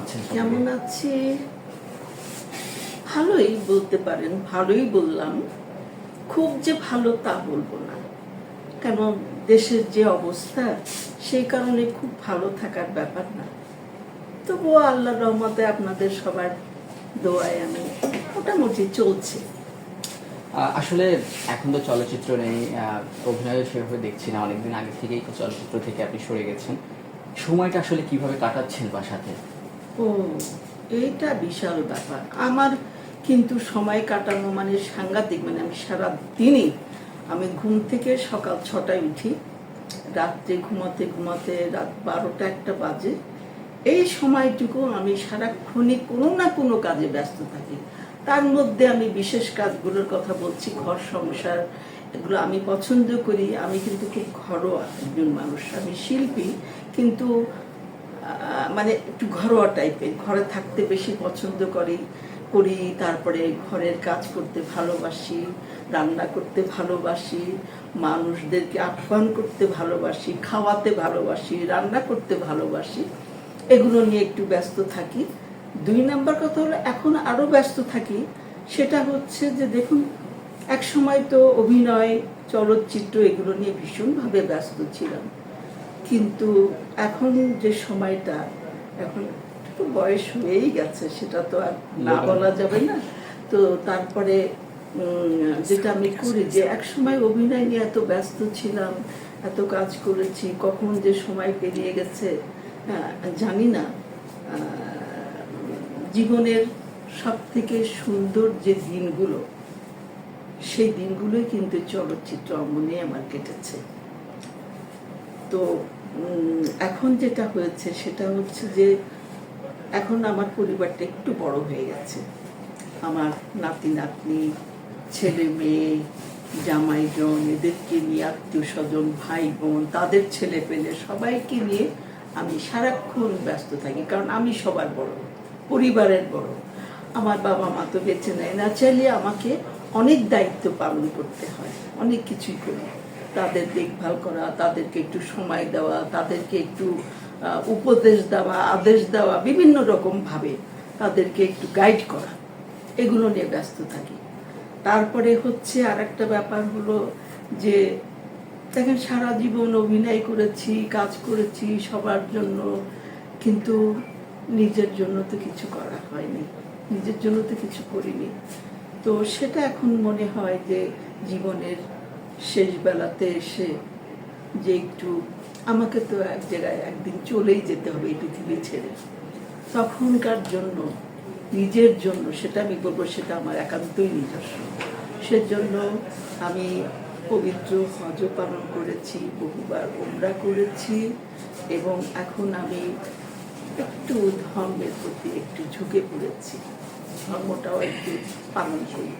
আছেন কেমন আছি? ভালোই বলতে পারেন ভালোই বললাম। খুব যে ভালো তা বলব না। কেন দেশের যে অবস্থা সেই কারণে খুব ভালো থাকার ব্যাপার না। তবুও আল্লাহ রহমতে আপনাদের সবার দোয়ায় আমি মোটামুটি চলছে। আসলে এখন তো চলচ্চিত্র নেই অভিনয় সেভাবে দেখছি না। অনেকদিন আগে থেকেই তো চলচ্চিত্র থেকে আপনি সরে গেছেন। সময়টা আসলে কীভাবে কাটাচ্ছেন বাসাতে? ও, এইটা বিশাল ব্যাপার। আমার কিন্তু সময় কাটানো মানে সাংঘাতিক মানে আমি সারা দিনই আমি ঘুম থেকে সকাল ছটায় উঠি, রাত্রে ঘুমাতে ঘুমাতে রাত বারোটা একটা বাজে। এই সময়টুকু আমি সারাক্ষণই কোনো না কোনো কাজে ব্যস্ত থাকি। তার মধ্যে আমি বিশেষ কাজগুলোর কথা বলছি, ঘর সংসার, এগুলো আমি পছন্দ করি। আমি কিন্তু খুব ঘরোয়া একজন মানুষ, আমি শিল্পী, কিন্তু মানে একটু ঘরোয়া টাইপের ঘরে থাকতে বেশি পছন্দ করি করি, তারপরে ঘরের কাজ করতে ভালোবাসি, রান্না করতে ভালোবাসি, মানুষদেরকে আহ্বান করতে ভালোবাসি, খাওয়াতে ভালোবাসি, রান্না করতে ভালোবাসি, এগুলো নিয়ে একটু ব্যস্ত থাকি। দুই নাম্বার কথা হলো, এখন আরও ব্যস্ত থাকি, সেটা হচ্ছে যে দেখুন এক সময় তো অভিনয়, চলচ্চিত্র এগুলো নিয়ে ভীষণভাবে ব্যস্ত ছিলাম। কিন্তু এখন যে সময়টা এখন একটু বয়স হয়েই গেছে সেটা তো আর না বলা যাবে না। তো তারপরে যেটা আমি করি যে এক সময় অভিনয় নিয়ে এত ব্যস্ত ছিলাম এত কাজ করেছি কখন যে সময় পেরিয়ে গেছে হ্যাঁ, জানি না। জীবনের সব থেকে সুন্দর যে দিনগুলো সেই দিনগুলোই কিন্তু চলচ্চিত্র অঙ্গনে আমার কেটেছে। তো এখন যেটা হয়েছে সেটা হচ্ছে যে এখন আমার পরিবারটা একটু বড় হয়ে গেছে। আমার নাতি, নাতনি, ছেলে, মেয়ে জামাইজন এদেরকে নিয়ে আত্মীয় স্বজন, ভাই বোন, তাদের ছেলে পেলে সবাইকে নিয়ে আমি সারাক্ষণ ব্যস্ত থাকি, কারণ আমি সবার বড়, পরিবারের বড়। আমার বাবা মা তো বেঁচে নেয় না, চাইলে আমাকে অনেক দায়িত্ব পালন করতে হয়, অনেক কিছুই করি। তাদের দেখভাল করা, তাদেরকে একটু সময় দেওয়া, তাদেরকে একটু উপদেশ দেওয়া, আদেশ দেওয়া, বিভিন্ন রকম ভাবে তাদেরকে একটু গাইড করা। এগুলো নিয়ে ব্যস্ত থাকি। তারপরে হচ্ছে আর একটা ব্যাপার হলো যে, দেখেন সারা জীবন অভিনয় করেছি, কাজ করেছি সবার জন্য, কিন্তু নিজের জন্য তো কিছু করা হয়নি। নিজের জন্য তো কিছু করিনি। তো সেটা এখন মনে হয় যে জীবনের শেষ বেলাতে এসে যে একটু আমাকে তো এক জায়গায় একদিন চলেই যেতে হবে এই পৃথিবী ছেড়ে। তখনকার জন্য, নিজের জন্য সেটা আমি বলব, সেটা আমার একান্তই নিজস্ব। সেজন্য আমি পবিত্র হজ পালন করেছি, বহুবার ওমরা করেছি এবং এখন আমি একটু ধর্মের প্রতি একটু ঝুঁকে পড়েছি। ধর্মটাও একটু পালন করি।